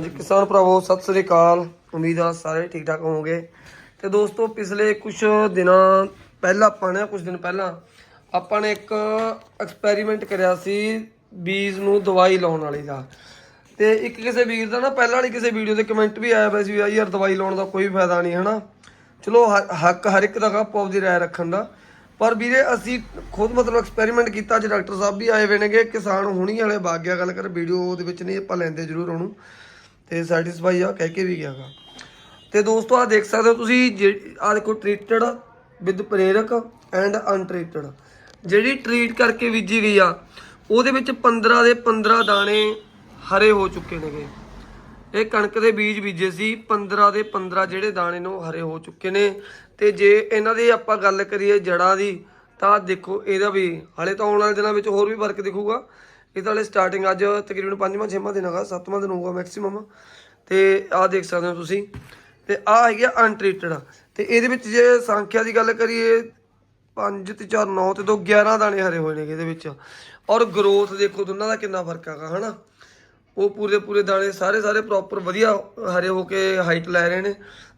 ਜੀ ਕਿਸਾਨ ਭਰਾਵੋ, ਸਤਿ ਸ੍ਰੀ ਅਕਾਲ। ਉਮੀਦ ਆ ਸਾਰੇ ਠੀਕ ਠਾਕ ਹੋਵੋਗੇ। ਤੇ ਦੋਸਤੋ, ਪਿਛਲੇ ਕੁਝ ਦਿਨਾਂ ਪਹਿਲਾਂ ਆਪਾਂ ਨੇ ਕੁਝ ਦਿਨ ਪਹਿਲਾਂ ਆਪਾਂ ਨੇ ਇੱਕ ਐਕਸਪੈਰੀਮੈਂਟ ਕਰਿਆ ਸੀ ਬੀਜ ਨੂੰ ਦਵਾਈ ਲਾਉਣ ਵਾਲੀ ਦਾ। ਤੇ ਇੱਕ ਕਿਸੇ ਵੀਰ ਦਾ ਨਾ, ਪਹਿਲਾਂ ਵਾਲੀ ਕਿਸੇ ਵੀਡੀਓ 'ਤੇ ਕਮੈਂਟ ਵੀ ਆਇਆ ਹੋਇਆ ਸੀ ਵੀ ਆ ਯਾਰ ਦਵਾਈ ਲਾਉਣ ਦਾ ਕੋਈ ਫਾਇਦਾ ਨਹੀਂ, ਹਨਾ? ਚਲੋ ਹ- ਹੱਕ ਹਰ ਇੱਕ ਦਾ ਗਾ ਆਪੋ ਆਪਦੀ ਰਾਏ ਰੱਖਣ ਦਾ। ਪਰ ਵੀਰੇ, ਅਸੀਂ ਖੁਦ ਮਤਲਬ ਐਕਸਪੈਰੀਮੈਂਟ ਕੀਤਾ, ਅੱਜ ਡਾਕਟਰ ਸਾਹਿਬ ਵੀ ਆਏ ਹੋਏ ਨੇਗੇ। ਕਿਸਾਨ ਹੁਣੀ ਵਾਲੇ ਬਾਗਿਆ ਗੱਲ ਕਰ, ਵੀਡੀਓ ਦੇ ਵਿੱਚ ਨਹੀਂ ਆਪਾਂ ਲੈਂਦੇ ਜ਼ਰੂਰ ਉਹਨੂੰ। ਤੇ ਸੈਟੀਸਫਾਈ ਆ, ਕਹਿ ਕੇ ਵੀ ਗਿਆਗਾ ਤੇ ਦੋਸਤੋ ਆ ਦੇਖ ਸਕਦੇ ਹੋ ਤੁਸੀਂ ਆ ਦੇਖੋ ਟ੍ਰੀਟਡ ਵਿਦ ਪ੍ਰੇਰਕ ਐਂਡ ਅਨਟ੍ਰੀਟਡ ਜਿਹੜੀ ਟ੍ਰੀਟ ਕਰਕੇ ਬੀਜੀ ਗਈ ਆ, ਉਹਦੇ ਵਿੱਚ 15 ਦੇ 15 ਦਾਣੇ ਹਰੇ ਹੋ ਚੁੱਕੇ ਨੇਗੇ। ਇਹ ਕਣਕ ਦੇ ਬੀਜ ਬੀਜੇ ਸੀ 15 ਦੇ 15 ਜਿਹੜੇ ਦਾਣੇ ਨੂੰ ਹਰੇ ਹੋ ਚੁੱਕੇ ਨੇ। ਤੇ ਜੇ ਇਹਨਾਂ ਦੀ ਆਪਾਂ ਗੱਲ ਕਰੀਏ ਜੜਾਂ ਦੀ, ਤਾਂ ਦੇਖੋ, ਇਹਦਾ ਵੀ ਹਲੇ ਤਾਂ ਆਉਣ ਵਾਲੇ ਦਿਨਾਂ ਵਿੱਚ ਹੋਰ ਵੀ ਫ਼ਰਕ ਦਿਖੂਗਾ। ਇਹ ਤਾਂ ਹਲੇ ਸਟਾਰਟਿੰਗ ਅੱਜ ਤਕਰੀਬਨ 5ਵਾਂ 6ਵਾਂ ਦਿਨ ਹੈਗਾ, ਸੱਤਵਾਂ ਦਿਨ ਹੋਊਗਾ ਮੈਕਸਿਮਮ ਤੇ ਆਹ ਦੇਖ ਸਕਦੇ ਹੋ ਤੁਸੀਂ। ਤੇ ਆਹ ਹੈਗੀ ਆ ਅਨਟ੍ਰੀਟਡ ਤੇ ਇਹਦੇ ਵਿੱਚ ਜੇ ਸੰਖਿਆ ਦੀ ਗੱਲ ਕਰੀਏ 5 ਤੇ 4 9 ਤੇ 2 11 ਦਾਣੇ ਹਰੇ ਹੋਏ ਨੇ ਇਹਦੇ ਵਿੱਚ। ਔਰ ਗਰੋਥ ਦੇਖੋ ਦੋਨਾਂ ਦਾ ਕਿੰਨਾ ਫ਼ਰਕ ਹੈਗਾ, ਹਨਾ? ਉਹ ਪੂਰੇ ਪੂਰੇ ਦਾਣੇ ਸਾਰੇ ਸਾਰੇ ਪ੍ਰੋਪਰ ਵਧੀਆ ਹਰੇ ਹੋ ਕੇ ਹਾਈਟ ਲੈ ਰਹੇ ਨੇ।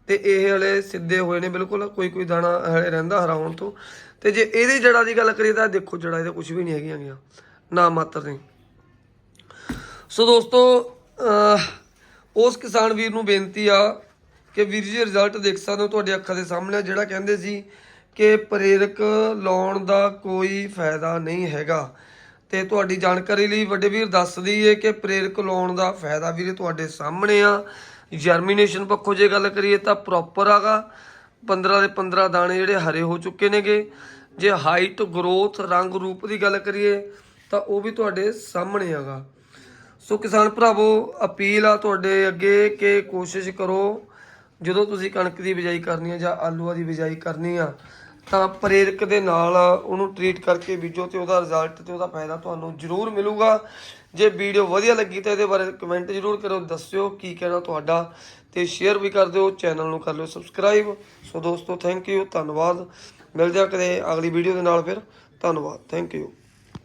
ਤੇ ਇਹ ਹਲੇ ਸਿੱਧੇ ਹੋਏ ਨੇ ਬਿਲਕੁਲ, ਕੋਈ ਕੋਈ ਦਾਣਾ ਹਲੇ ਰਹਿੰਦਾ ਹਰਾ ਹੋਣ ਤੋਂ। ਤੇ ਜੇ ਇਹਦੀ ਜੜਾਂ ਦੀ ਗੱਲ ਕਰੀਏ ਤਾਂ ਦੇਖੋ ਜੜਾਂ ਇਹਦੇ ਕੁਝ ਵੀ ਨਹੀਂ ਹੈਗੀਆਂ ਗੀਆਂ ਨਾ ਮਾਤਰ ਨੇ ਸੋ ਦੋਸਤੋ ਉਸ ਕਿਸਾਨ ਵੀਰ ਨੂੰ ਬੇਨਤੀ ਆ ਕਿ ਵੀਰ ਜੀ ਰਿਜ਼ਲਟ ਦੇਖ ਸਕਦੇ ਹੋ ਤੁਹਾਡੇ ਅੱਖਾਂ ਦੇ ਸਾਹਮਣੇ ਜਿਹੜਾ ਕਹਿੰਦੇ ਸੀ ਕਿ ਪ੍ਰੇਰਕ ਲਾਉਣ ਦਾ ਕੋਈ ਫਾਇਦਾ ਨਹੀਂ ਹੈਗਾ। ਤੇ ਤੁਹਾਡੀ ਜਾਣਕਾਰੀ ਲਈ ਵੱਡੇ ਵੀਰ ਦੱਸ ਦਈਏ ਕਿ ਪ੍ਰੇਰਕ ਲਾਉਣ ਦਾ ਫਾਇਦਾ ਵੀਰੇ ਤੁਹਾਡੇ ਸਾਹਮਣੇ ਆ। ਜਰਮੀਨੇਸ਼ਨ ਪੱਖੋਂ ਜੇ ਗੱਲ ਕਰੀਏ ਤਾਂ ਪ੍ਰੋਪਰ ਆਗਾ। 15 ਦੇ 15 ਦਾਣੇ ਜਿਹੜੇ ਹਰੇ ਹੋ ਚੁੱਕੇ ਨੇਗੇ। ਜੇ ਹਾਈਟ ਗਰੋਥ ਰੰਗ, ਰੂਪ ਦੀ ਗੱਲ ਕਰੀਏ ਤਾਂ ਉਹ ਵੀ ਤੁਹਾਡੇ ਸਾਹਮਣੇ ਹੈਗਾ ਸੋ ਕਿਸਾਨ ਭਰਾਵੋ, ਅਪੀਲ ਆ ਤੁਹਾਡੇ ਅੱਗੇ ਕਿ ਕੋਸ਼ਿਸ਼ ਕਰੋ, ਜਦੋਂ ਤੁਸੀਂ ਕਣਕ ਦੀ ਬਿਜਾਈ ਕਰਨੀ ਹੈ ਜਾਂ ਆਲੂਆਂ ਦੀ ਬਿਜਾਈ ਕਰਨੀ ਆ, ਤਾਂ ਪ੍ਰੇਰਕ ਦੇ ਨਾਲ ਉਹਨੂੰ ਟ੍ਰੀਟ ਕਰਕੇ ਬੀਜੋ ਤੇ ਉਹਦਾ ਰਿਜ਼ਲਟ ਤੇ ਉਹਦਾ ਫਾਇਦਾ ਤੁਹਾਨੂੰ ਜ਼ਰੂਰ ਮਿਲੂਗਾ। ਜੇ ਵੀਡੀਓ ਵਧੀਆ ਲੱਗੀ ਤਾਂ ਇਹਦੇ ਬਾਰੇ ਕਮੈਂਟ ਜ਼ਰੂਰ ਕਰੋ ਦੱਸਿਓ ਕੀ ਕਹਿਣਾ ਤੁਹਾਡਾ ਤੇ ਸ਼ੇਅਰ ਵੀ ਕਰ ਦਿਓ ਚੈਨਲ ਨੂੰ ਕਰ ਲਿਓ ਸਬਸਕ੍ਰਾਈਬ ਸੋ ਦੋਸਤੋ ਥੈਂਕ ਯੂ ਧੰਨਵਾਦ। ਮਿਲਦੇ ਆ ਕਦੇ ਅਗਲੀ ਵੀਡੀਓ ਦੇ ਨਾਲ ਫਿਰ। ਧੰਨਵਾਦ ਥੈਂਕ ਯੂ